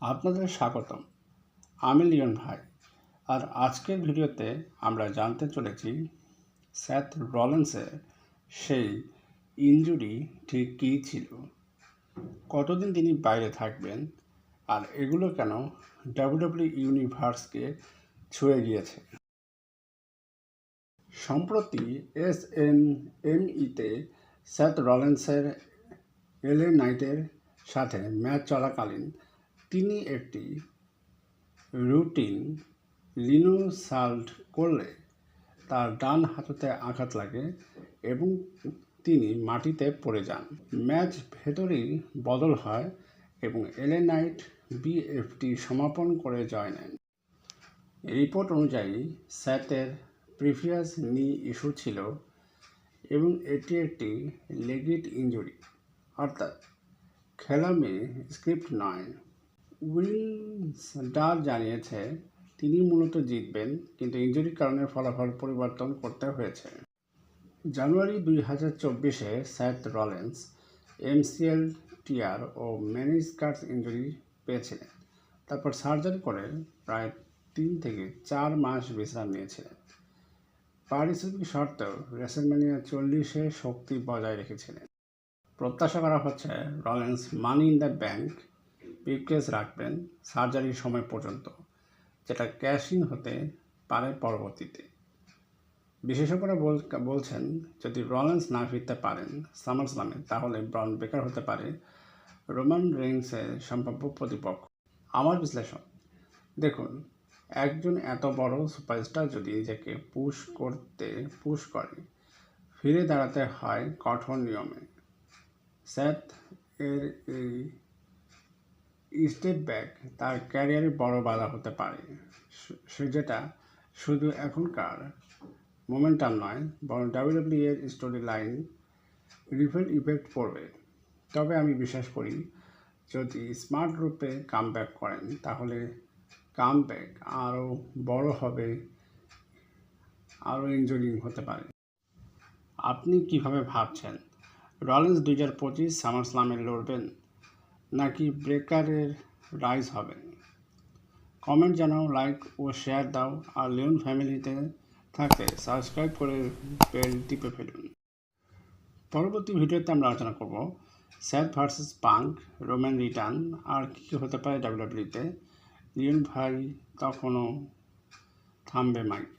আপনাদের স্বাগতম। আমি লিওন ভাই আর আজকের ভিডিওতে আমরা জানতে চলেছি স্যাথ রলেন্সের সেই ইনজুরি ঠিক কী ছিল? কতদিন তিনি বাইরে থাকবেন আর এগুলো কেন ডাব্লিউডাব্লিউ ইউনিভার্সকে ছুঁয়ে গিয়েছে? সম্প্রতি এস এন এম ইতে স্যাথ রলেন্সের এলএ নাইটের সাথে ম্যাচ চলাকালীন তিনি একটি রুটিন লিনোসাল্ট করলে তার ডান হাতেতে আঘাত লাগে এবং তিনি মাটিতে পড়ে যান। ম্যাচ ভেতরেই বদল হয় এবং এলএ নাইট বিএফটি সমাপন করে জয় নেন। রিপোর্ট অনুযায়ী স্যাতের প্রিভিয়াস নি ইস্যু ছিল এবং এটি একটি লেগিট ইঞ্জুরি অর্থাৎ খেলা মেয়ে স্ক্রিপ্ট নয়। উইন্সডার জানিয়েছে, তিনি মূলত জিতবেন, কিন্তু ইঞ্জুরির কারণে ফলাফল পরিবর্তন করতে হয়েছে। জানুয়ারি দুই হাজার চব্বিশে স্যাথ রলেন্স, এমসিএল টিআর ও ম্যানিসকার্স ইঞ্জুরি পেয়েছিলেন। তারপর সার্জারি করে প্রায় তিন থেকে চার মাস বিশ্রাম নিয়েছিলেন। পারিশ্রমিক সত্ত্বেও রেসেলম্যানিয়া চল্লিশে শক্তি বজায় রেখেছিলেন। প্রত্যাশা করা হচ্ছে রলেন্স মানি ইন দ্য ব্যাংক পিপকেস রাখবেন সার্জারির সময় পর্যন্ত, যেটা ক্যাশিং হতে পারে পরবর্তীতে। বিশেষজ্ঞরা বলছেন, যদি রলেন্স না ফিরতে পারেন সামারস্লামে তাহলে ব্রাউন বেকার হতে পারে। রোমান রেন্সের সম্ভাব্য প্রতিপক্ষ। আমার বিশ্লেষণ, দেখুন, একজন এত বড় সুপারস্টার যদি নিজেকে পুশ করতে পুশ করে, ফিরে দাঁড়াতে হয় কঠোর নিয়মে। স্যাথ এর এই স্টেপ ব্যাক তার ক্যারিয়ারে বড় বাধা হতে পারে। সে যেটা শুধু এখনকার মোমেন্টাম নয়, বরং ডাব্লিউডাব্লিউ এর স্টোরি লাইন রিফেল ইফেক্ট পড়বে। তবে আমি বিশ্বাস করি, যদি স্মার্ট রূপে কাম ব্যাক করেন, তাহলে কাম ব্যাক আরও বড় হবে, আরও ইঞ্জুরিং হতে পারে। আপনি কীভাবে ভাবছেন? রলেন্স দুই হাজার পঁচিশ সামার স্লামে লড়বেন? নাকি ব্রেকারের রাইজ হবেন কমেন্ট জানাও লাইক ও শেয়ার দাও, আর লিওন ফ্যামিলিতে থাকতে সাবস্ক্রাইব করে বেল টিপে ফেলুন। পরবর্তী ভিডিওতে আমরা আলোচনা করব Seth versus Punk Roman return আর কী কী হতে পারে ডাব্লিউডাব্লিউতে লিওন ভাই তখনও থামবে মাইকে